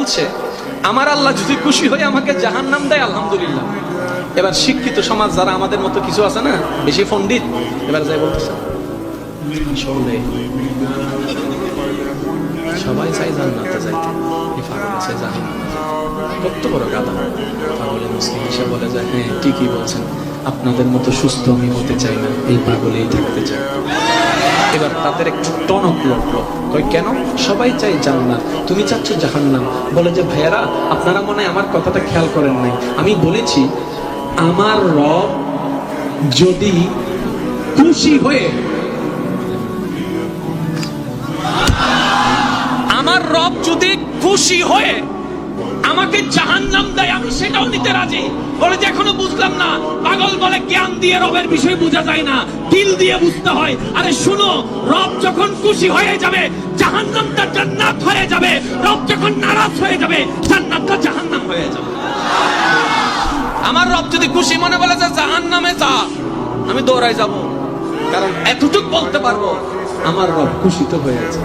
বলছে, আমার আল্লাহ যদি খুশি হয়ে আমাকে জাহান নাম দেয়, আলহামদুলিল্লাহ। এবার শিক্ষিত সমাজ যারা আমাদের মতো কিছু আছে না, বেশি পণ্ডিত, এবার যাই বলতেছে। সবাই চাই জান্নাতে যাইতে। এই কত বড় গাদা মুসলিম বলে যায় হ্যাঁ ঠিকই বলছেন। আপনাদের মতো সুস্থ আমি হতে চাই না, এই পাগলেই থাকতে চাই এবার তাদের একটু টনক লড়লো কই কেন? সবাই চাই জান্নাত। তুমি চাচ্ছ জাহান্নাম। বলে যে, ভাইয়ারা, আপনারা মনে আমার কথাটা খেয়াল করেন নাই। আমি বলেছি, আমার রব যদি খুশি হয়ে আমার রব যদি খুশি হয়ে আমাকে জাহান্নাম দেয়, আমি সেটাও নিতে রাজি। বলে যে, এখনও বুঝলাম না। জ্ঞান দিয়ে রবের বিষয় বোঝা যায় না। দিল দিয়ে বুঝতে হয়। আরে শুনো, রব যখন খুশি হয়ে যাবে, জাহান্নামটা জান্নাত হয়ে যাবে। রব যখন নারাজ হয়ে যাবে, জান্নাতটা জাহান্নাম হয়ে যাবে। আমার রব যদি খুশি মনে বলে যে জাহান্নামে যা, আমি দৌড়াই যাব। কারণ এতটুক বলতে পারব, আমার রব খুশি তো হয়ে হয়েছে